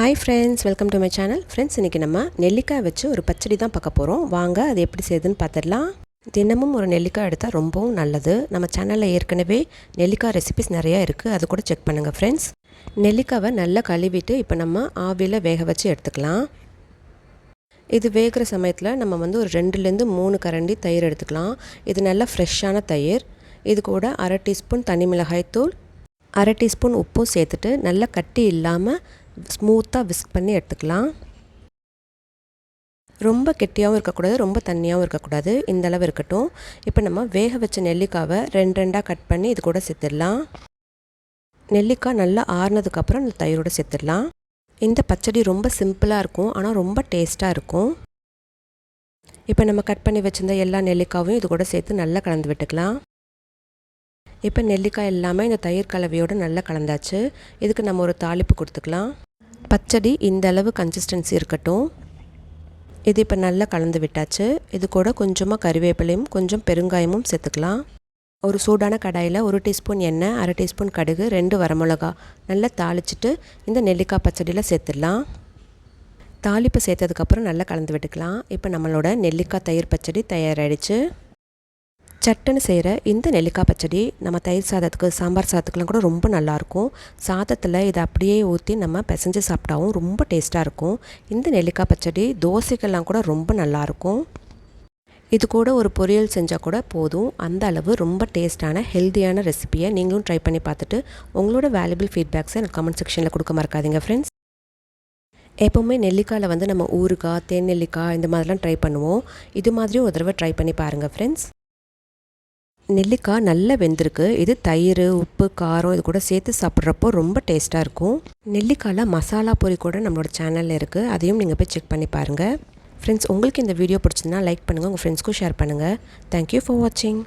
Hi friends welcome to my channel friends இன்றைக்கி நம்ம நெல்லிக்காய் வச்சு ஒரு பச்சடி தான் பார்க்க போகிறோம் வாங்க அது எப்படி செய்யுதுன்னு பார்த்துடலாம். தினமும் ஒரு நெல்லிக்காய் எடுத்தால் ரொம்பவும் நல்லது. நம்ம சேனலில் ஏற்கனவே நெல்லிக்காய் ரெசிபிஸ் நிறையா இருக்குது அது கூட செக் பண்ணுங்கள் ஃப்ரெண்ட்ஸ் நெல்லிக்காவை நல்லா கழுவிட்டு இப்போ நம்ம ஆவியில் வேக வச்சு எடுத்துக்கலாம். இது வேகிற சமயத்தில் நம்ம வந்து ஒரு ரெண்டுலேருந்து மூணு கரண்டி தயிர் எடுத்துக்கலாம். இது நல்லா ஃப்ரெஷ்ஷான தயிர். இது கூட அரை டீஸ்பூன் தனி மிளகாய் தூள் அரை டீஸ்பூன் உப்பும் சேர்த்துட்டு நல்லா கட்டி இல்லாமல் ஸ்மூத்தாக விஸ்க் பண்ணி எடுத்துக்கலாம். ரொம்ப கெட்டியாகவும் இருக்கக்கூடாது ரொம்ப தண்ணியாகவும் இருக்கக்கூடாது. இந்த அளவு இருக்கட்டும். இப்போ நம்ம வேக வச்ச நெல்லிக்காவை ரெண்டு ரெண்டாக கட் பண்ணி இது கூட சேர்த்துடலாம். நெல்லிக்காய் நல்லா ஆறுனதுக்கப்புறம் இந்த தயிரோடு சேர்த்துடலாம். இந்த பச்சடி ரொம்ப சிம்பிளாக இருக்கும் ஆனால் ரொம்ப டேஸ்ட்டாக இருக்கும். இப்போ நம்ம கட் பண்ணி வச்சுருந்த எல்லா நெல்லிக்காயும் இது கூட சேர்த்து நல்லா கலந்து விட்டுக்கலாம். இப்போ நெல்லிக்காய் எல்லாமே இந்த தயிர் கலவையோடு நல்லா கலந்தாச்சு. இதுக்கு நம்ம ஒரு தாளிப்பு கொடுத்துக்கலாம். பச்சடி இந்த அளவு கன்சிஸ்டன்சி இருக்கட்டும். இது இப்போ நல்லா கலந்து விட்டாச்சு. இது கூட கொஞ்சமாக கறிவேப்பிலையும் கொஞ்சம் பெருங்காயமும் சேர்த்துக்கலாம். ஒரு சூடான கடாயில் ஒரு டீஸ்பூன் எண்ணெய் அரை டீஸ்பூன் கடுகு ரெண்டு வரமிளகா. நல்லா தாளிச்சிட்டு இந்த நெல்லிக்காய் பச்சடியில் சேர்த்துடலாம். தாளிப்பு சேர்த்ததுக்கப்புறம் நல்லா கலந்து விட்டுக்கலாம். இப்போ நம்மளோட நெல்லிக்காய் தயிர் பச்சடி தயாராகிடுச்சு சட்டுன்னு செய்கிற இந்த நெல்லிக்காய் பச்சடி நம்ம தயிர் சாதத்துக்கு சாம்பார் சாதத்துக்குலாம் கூட ரொம்ப நல்லாயிருக்கும் சாதத்தில் இதை அப்படியே ஊற்றி நம்ம பிசைஞ்சு சாப்பிட்டாவும் ரொம்ப டேஸ்ட்டாக இருக்கும். இந்த நெல்லிக்காய் பச்சடி தோசைக்கெல்லாம் கூட ரொம்ப நல்லாயிருக்கும் இது கூட ஒரு பொரியல் செஞ்சால் கூட போதும். அந்த அளவு ரொம்ப டேஸ்ட்டான ஹெல்த்தியான ரெசிப்பியை நீங்களும் ட்ரை பண்ணி பார்த்துட்டு உங்களோட வேல்யூபிள் ஃபீட்பேக்ஸை எனக்கு கமெண்ட் செக்ஷனில் கொடுக்க மறக்காதீங்க ஃப்ரெண்ட்ஸ் எப்போவுமே நெல்லிக்காயில் வந்து நம்ம ஊறுகாய் தேன் நெல்லிக்காய் இந்த மாதிரிலாம் ட்ரை பண்ணுவோம். இது மாதிரி ஒரு தடவை ட்ரை பண்ணி பாருங்கள் ஃப்ரெண்ட்ஸ் நெல்லிக்காய் நல்லா வெந்திருக்கு. இது தயிர் உப்பு காரம் இது கூட சேர்த்து சாப்பிட்றப்போ ரொம்ப டேஸ்ட்டாக இருக்கும். நெல்லிக்காயில் மசாலா பொரி கூட நம்மளோட சேனலில் இருக்குது அதையும் நீங்கள் போய் செக் பண்ணி பாருங்கள் ஃப்ரெண்ட்ஸ் உங்களுக்கு இந்த வீடியோ பிடிச்சிருந்தா லைக் பண்ணுங்கள் உங்கள் ஃப்ரெண்ட்ஸ்க்கும் ஷேர் பண்ணுங்கள் தேங்க்யூ ஃபார் வாட்சிங்